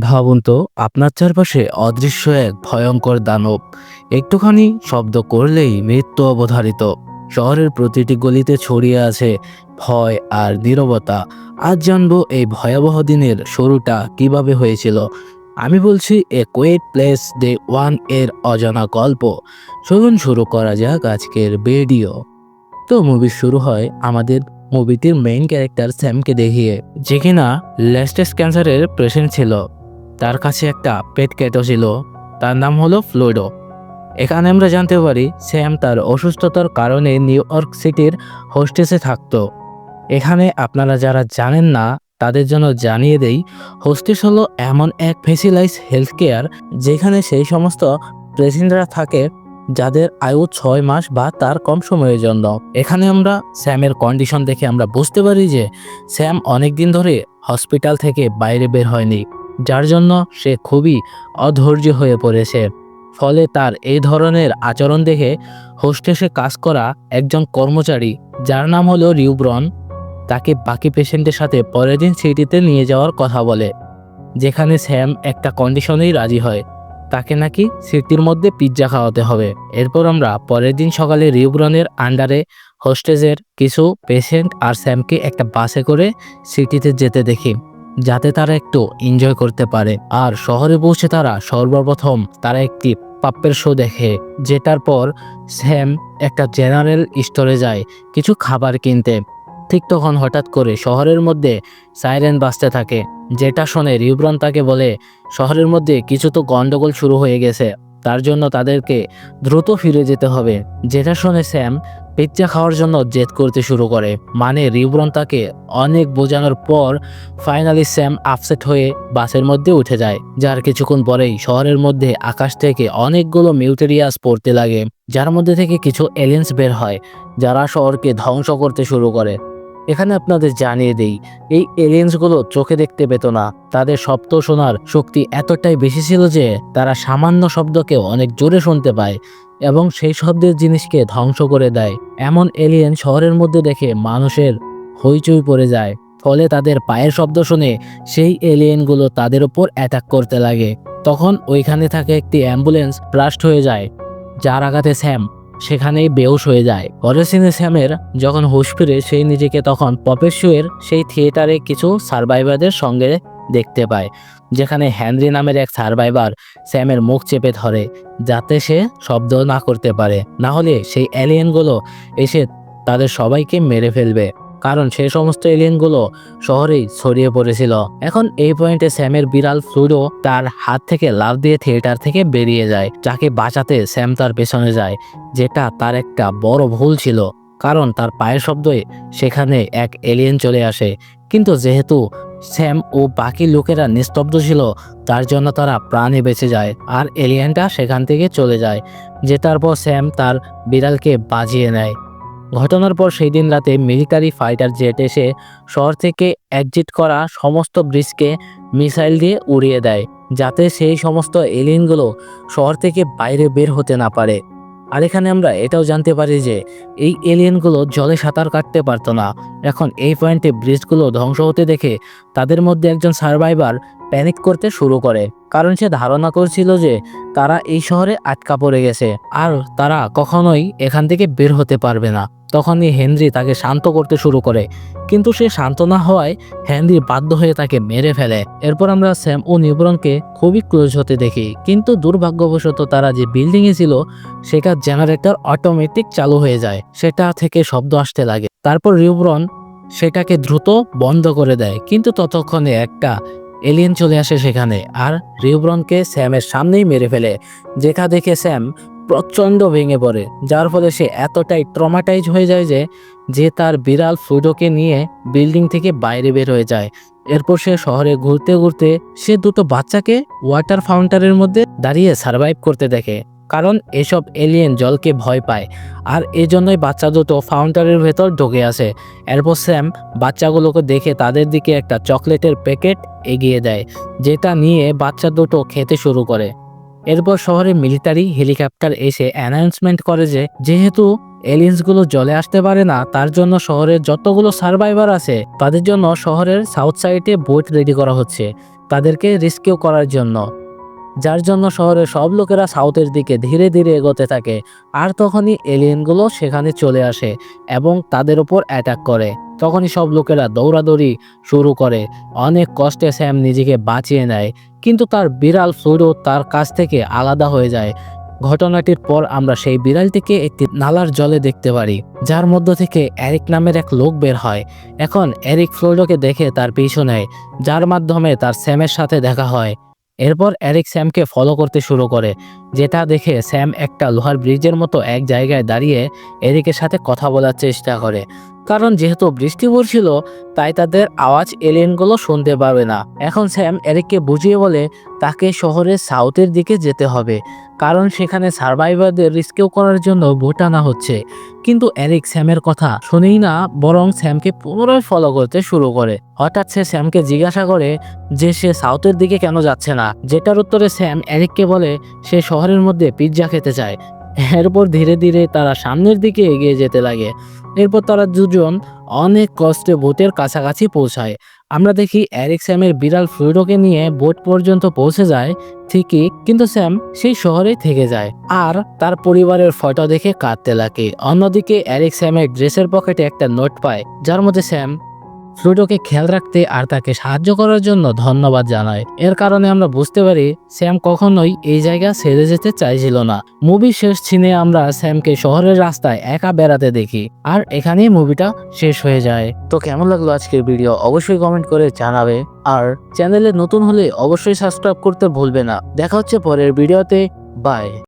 ভাবুন তো, আপনার চারপাশে অদৃশ্য এক ভয়ঙ্কর দানব। একটুখানি শব্দ করলেই মৃত্যু অবধারিত। শহরের প্রতিটি গলিতে ছড়িয়ে আছে ভয় আর নীরবতা। আজ জানব এই ভয়াবহ দিনের শুরুটা কীভাবে হয়েছিল। আমি বলছি, এ কোয়েট প্লেস ডে ওয়ানের অজানা গল্প। চলুন শুরু করা যাক আজকের ভিডিও। তো, মুভি শুরু হয় আমাদের মুভিটির মেইন ক্যারেক্টার স্যামকে দেখিয়ে, যে কিনা লেস্টেস ক্যান্সারের পেশেন্ট ছিল। তার কাছে একটা পেট ক্যাটও ছিল। তার নাম হলো ফ্লুইডো। এখানে আমরা জানতে পারি, স্যাম তার অসুস্থতার কারণে নিউ ইয়র্ক সিটির হোস্টেসে থাকতো। এখানে আপনারা যারা জানেন না, তাদের জন্য জানিয়ে দেই, হোস্টেস হলো এমন এক ফেসিলাইজ হেলথ কেয়ার যেখানে সেই সমস্ত পেশেন্টরা থাকে যাদের আয়ু ছয় মাস বা তার কম সময়ের জন্য। এখানে আমরা স্যামের কন্ডিশন দেখে আমরা বুঝতে পারি যে, স্যাম অনেক দিন ধরে হসপিটাল থেকে বাইরে বের হয়নি। যার জন্য সে খুবই অধৈর্য হয়ে পড়েছে। ফলে তার এই ধরনের আচরণ দেখে হোস্টেসে কাজ করা একজন কর্মচারী, যার নাম হলো রিউব্রন, তাকে বাকি পেশেন্টের সাথে পরের দিন সিটিতে নিয়ে যাওয়ার কথা বলে, যেখানে স্যাম একটা কন্ডিশনেই রাজি হয়। তাকে নাকি সিটির মধ্যে পিৎজা খাওয়াতে হবে। এরপর আমরা পরের দিন সকালে রিউব্রনের আন্ডারে হোস্টেজের কিছু পেশেন্ট আর স্যামকে একটা বাসে করে সিটিতে যেতে দেখি। যাতে তারা একটু এনজয় করতে পারে। আর শহরে পৌঁছে তারা সর্বপ্রথম তারা একটি পাপ্পের শো দেখে, যেটার পর স্যাম একটা জেনারেল স্টোরে যায় কিছু খাবার কিনতে। ঠিক তখন হঠাৎ করে শহরের মধ্যে সাইরেন বাজতে থাকে, যেটা শুনে রিউব্রন তাকে বলে, শহরের মধ্যে কিছু তো গন্ডগোল শুরু হয়ে গেছে। তার জন্য তাদেরকে দ্রুত ফিরে যেতে হবে। যেটা শুনে স্যাম পিৎজা খাওয়ার জন্য জেদ করতে শুরু করে। মানে রিউব্রন তাকে অনেক বোঝানোর পর ফাইনালি স্যাম আপসেট হয়ে বাসের মধ্যে উঠে যায়, যার কিছুক্ষণ পরেই শহরের মধ্যে আকাশ থেকে অনেকগুলো মিউটেরিয়াস পড়তে লাগে, যার মধ্যে থেকে কিছু এলিয়েন্স বের হয়, যারা শহরকে ধ্বংস করতে শুরু করে। এখানে আপনাদের জানিয়ে দেই, এই এলিয়েন্সগুলো চোখে দেখতে পেত না। তাদের শব্দ শোনার শক্তি এতটাই বেশি ছিল যে, তারা সামান্য শব্দকেও অনেক জোরে শুনতে পায় এবং সেই শব্দের জিনিসকে ধ্বংস করে দেয়। এমন এলিয়েন শহরের মধ্যে দেখে মানুষের হইচই পড়ে যায়, ফলে তাদের পায়ের শব্দ শুনে সেই এলিয়েনগুলো তাদের উপর অ্যাটাক করতে লাগে। তখন ওইখানে থাকে একটি অ্যাম্বুলেন্স ব্লাস্ট হয়ে যায়, যার আঘাতে স্যাম সেখানেই বেউস হয়ে যায়। পরে সিনে স্যামের যখন হুশ ফিরে সেই নিজেকে তখন পপের শুয়ের সেই থিয়েটারে কিছু সার্ভাইভারদের সঙ্গে দেখতে পায়, যেখানে হ্যানরি নামের এক সার্ভাইভার স্যামের মুখ চেপে ধরে, যাতে সে শব্দ না করতে পারে। না হলে সেই অ্যালিয়েনগুলো এসে তাদের সবাইকে মেরে ফেলবে। কারণ সেই সমস্ত এলিয়েনগুলো শহরেই ছড়িয়ে পড়েছিল। এখন এই পয়েন্টে স্যামের বিড়াল ফ্লুডো তার হাত থেকে লাভ দিয়ে থিয়েটার থেকে বেরিয়ে যায়, যাকে বাঁচাতে স্যাম তার পেছনে যায়, যেটা তার একটা বড় ভুল ছিল। কারণ তার পায়ের শব্দে সেখানে এক এলিয়েন চলে আসে। কিন্তু যেহেতু স্যাম ও বাকি লোকেরা নিস্তব্ধ ছিল, তার জন্য তারা প্রাণে বেঁচে যায় আর এলিয়েনটা সেখান থেকে চলে যায়, যেটার পর স্যাম তার বিড়ালকে বাজিয়ে নেয়। ঘটনার পর সেই দিন রাতে মিলিটারি ফাইটার জেট এসে শহর থেকে এক্সিট করা সমস্ত ব্রিজকে মিসাইল দিয়ে উড়িয়ে দেয়, যাতে সেই সমস্ত এলিয়েনগুলো শহর থেকে বাইরে বের হতে না পারে। আর এখানে আমরা এটাও জানতে পারি যে, এই এলিয়েনগুলো জলে সাঁতার কাটতে পারতো না। এখন এই পয়েন্টে ব্রিজগুলো ধ্বংস হতে দেখে তাদের মধ্যে একজন সার্ভাইভার প্যানিক করতে শুরু করে, কারণ সে ধারণা করছিল যে তারা এই শহরে আটকা পড়ে গেছে, আর তারা কখনোই এখান থেকে বের হতে পারবে না। তখনই হেনরি তাকে শান্ত করতে শুরু করে। কিন্তু সে শান্ত না হওয়ায় হেনরি বাধ্য হয়ে তাকে মেরে ফেলে। এরপর আমরা স্যাম ও নিউব্রনকে খুবই ক্লোজ হতে দেখি। কিন্তু দুর্ভাগ্যবশত তারা যে বিল্ডিংয়ে ছিল সেটার জেনারেটর অটোমেটিক চালু হয়ে যায়। সেটা থেকে শব্দ আসতে লাগে। তারপর রিউব্রন সেটাকে দ্রুত বন্ধ করে দেয়। কিন্তু ততক্ষণে একটা এলিয়েন চলে আসে সেখানে। আর রিউব্রনকে স্যামের সামনেই মেরে ফেলে। যেটা দেখে স্যাম প্রচণ্ড ভেঙে পড়ে, যার ফলে সে এতটাই ট্রমাটাইজ হয়ে যায় যে যে তার বিড়াল ফ্লুডোকে নিয়ে বিল্ডিং থেকে বাইরে বের হয়ে যায়। এরপর সে শহরে ঘুরতে ঘুরতে সে দুটো বাচ্চাকে ওয়াটার ফাউন্টারের মধ্যে দাঁড়িয়ে সার্ভাইভ করতে দেখে, কারণ এসব এলিয়েন জলকে ভয় পায়। আর এই জন্যই বাচ্চা দুটো ফাউন্টারের ভেতর ঢুকে আসে। এরপর স্যাম বাচ্চাগুলোকে দেখে তাদের দিকে একটা চকলেটের প্যাকেট এগিয়ে দেয়, যেটা নিয়ে বাচ্চা দুটো খেতে শুরু করে। এরপর শহরে মিলিটারি হেলিকপ্টার এসে অ্যানাউন্সমেন্ট করে যে, যেহেতু এলিয়েন্সগুলো জলে আসতে পারে না, তার জন্য শহরের যতগুলো সার্ভাইভার আছে, তাদের জন্য শহরের সাউথ সাইডে বোট রেডি করা হচ্ছে, তাদেরকে রিস্কিউ করার জন্য। যার জন্য শহরের সব লোকেরা সাউথের দিকে ধীরে ধীরে এগোতে থাকে, আর তখনই এলিয়েনগুলো সেখানে চলে আসে এবং তাদের ওপর অ্যাটাক করে। তখনই সব লোকেরা দৌড়াদৌড়ি শুরু করে। অনেক কষ্টে স্যাম নিজেকে বাঁচিয়ে নেয়। কিন্তু তার বিড়াল ফ্লুডো তার কাছ থেকে আলাদা হয়ে যায়। ঘটনাটির পর আমরা সেই বিড়ালটিকে একটি নালার জলে দেখতে পারি, যার মধ্য থেকে এরিক নামের এক লোক বের হয়। এখন এরিক ফ্লোডোকে দেখে তার পিছু নেয়, যার মাধ্যমে তার স্যামের সাথে দেখা হয়। এরপর এরিক স্যামকে ফলো করতে শুরু করে, যেটা দেখে স্যাম একটা লোহার ব্রিজের মতো এক জায়গায় দাঁড়িয়ে এরিকের সাথে কথা বলার চেষ্টা করে। কারণ যেহেতু বৃষ্টি পড়ছিল, তাই তাদের আওয়াজ এলিয়েনগুলো শুনতে পারবে না। এখন স্যাম এরিককে বুঝিয়ে বলে, তাকে শহরের সাউথের দিকে যেতে হবে, কারণ সেখানে সার্ভাইভারদের রিস্কিউ করার জন্য ভোট আনা হচ্ছে। কিন্তু এরিক স্যামের কথা শুনেই না, বরং স্যামকে পুনরায় ফলো করতে শুরু করে। হঠাৎ সে স্যামকে জিজ্ঞাসা করে যে সে সাউথের দিকে কেন যাচ্ছে না, যেটার উত্তরে স্যাম এরিককে বলে, সে শহরের মধ্যে পিৎজা খেতে চায়। এরপর ধীরে ধীরে তারা সামনের দিকে এগিয়ে যেতে লাগে। এরপর তারা দুজন অনেক কষ্টে বোটের কাছাকাছি পৌঁছায়। আমরা দেখি এরিক স্যামের বিড়াল ফ্লুইডোকে নিয়ে বোট পর্যন্ত পৌঁছে যায়, ঠিকই, কিন্তু স্যাম সেই শহরেই থেকে যায় আর তার পরিবারের ফটো দেখে কাঁদতে লাগে। অন্যদিকে এরিক স্যামের ড্রেসের পকেটে একটা নোট পায়, যার মধ্যে স্যাম ফ্লুডোকে খেয়াল রাখতে আর তাকে সাহায্য করার জন্য ধন্যবাদ জানায়। এর কারণে আমরা বুঝতে পারি স্যাম কখনোই এই জায়গা ছেড়ে যেতে চাইছিল না। মুভি শেষ ছিনে আমরা স্যামকে শহরের রাস্তায় একা বেড়াতে দেখি আর এখানেই মুভিটা শেষ হয়ে যায়। তো কেমন লাগল আজকের ভিডিও? অবশ্যই কমেন্ট করে জানাবে। আর চ্যানেলে নতুন হলে অবশ্যই সাবস্ক্রাইব করতে ভুলবে না। দেখা হচ্ছে পরের ভিডিওতে। বাই।